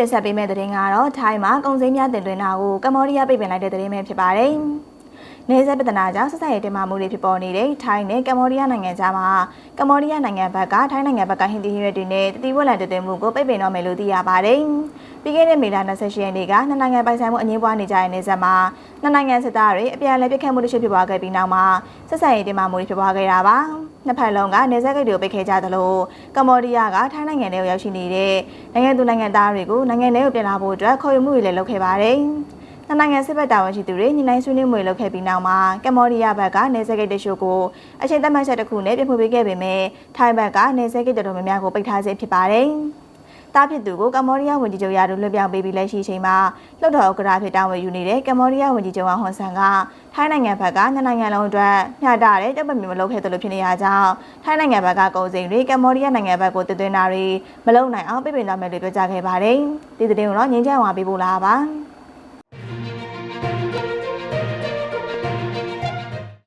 တင်ဆက်ပေးမယ့်သတင်းကတော့ထိုင်းမှာကုန်စည်များတင်သွင်းတာကိုကမ္ဘောဒီးယားပိတ်ပင်လိုက်တဲ့သတင်းပဲဖြစ်ပါတယ်။ နေဆက်ပဒနာကြောင့်ဆက်ဆက်ရေးတင်မာမှုတွေဖြစ်ပေါ်နေတဲ့ထိုင်းနဲ့ကမ္ဘောဒီးယားနိုင်ငံကြားမှာကမ္ဘောဒီးယားနိုင်ငံဘက်ကထိုင်းနိုင်ငံဘက်ကဟင်ဒီဟရက်တွေနဲ့တတိဝက်လန်တင်သွင်းမှုကိုပိတ်ပင်တော့မယ်လို့သိရပါတယ်။ပြီးခဲ့တဲ့မေလ28ရက်နေ့ကနှစ်နိုင်ငံပိုင်ဆိုင်မှုအငြင်းပွားနေကြတဲ့နေဆက်မှာနှစ်နိုင်ငံစစ်သားတွေအပြန်အလှန်ပြစ်ခတ်မှုတချို့ဖြစ်ပွားခဲ့ပြီးနောက်မှာဆက်ဆက်ရေးတင်မာမှုတွေဖြစ်ပွားခဲ့တာပါ။နှစ်ဖက်လုံးကနေဆက်ဂိတ်တွေကိုပိတ်ခဲ့ကြသလိုကမ္ဘောဒီးယားကထိုင်းနိုင်ငံထဲကိုရောက်ရှိနေတဲ့နိုင်ငံသူနိုင်ငံသားတွေကိုနိုင်ငံထဲကိုပြန်လာဖို့အတွက်ခေါ်ယူမှုတွေလည်းလုပ်ခဲ့ပါတယ်။ နှစ်နိုင်ငံစစ်ဘက်တာဝန်ရှိသူတွေညီနိုင်ဆွေးနွေးမှုတွေလုပ်ခဲ့ပြီးနောက်မှာကမ္ဘောဒီးယားဘက်ကနေဆက်ဂိတ်တချို့ကိုအချိန်သတ်မှတ်ချက်တစ်ခုနဲ့ပြဖို့ပေးခဲ့ပေမဲ့ထိုင်းဘက်ကနေဆက်ဂိတ်တော်တော်များများကိုပိတ်ထားခြင်းဖြစ်ပါတယ်။တားဖြစ်သူကိုကမ္ဘောဒီးယားဝန်ကြီးချုပ်ရာထူးလွှတ်ပြောင်းပေးပြီးလက်ရှိချိန်မှာလွှတ်တော်ဥက္ကဋ္ဌဖြစ်တာဝန်ယူနေတဲ့ကမ္ဘောဒီးယားဝန်ကြီးချုပ်အောင်ဟွန်ဆန်ကထိုင်းနိုင်ငံဘက်ကနှစ်နိုင်ငံလုံးအတွက်မျှတတဲ့တပ်ပမြင်မလုပ်ခဲ့သလိုဖြစ်နေရကြောင်းထိုင်းနိုင်ငံဘက်ကကုန်စည်တွေကမ္ဘောဒီးယားနိုင်ငံဘက်ကိုတည်သွင်းတာတွေမလုပ်နိုင်အောင်ပြပင်သွားမယ်လို့ပြောကြားခဲ့ပါတယ်။ဒီသတင်းကိုတော့ငင်းချမ်းဝါပေးပို့လာပါ။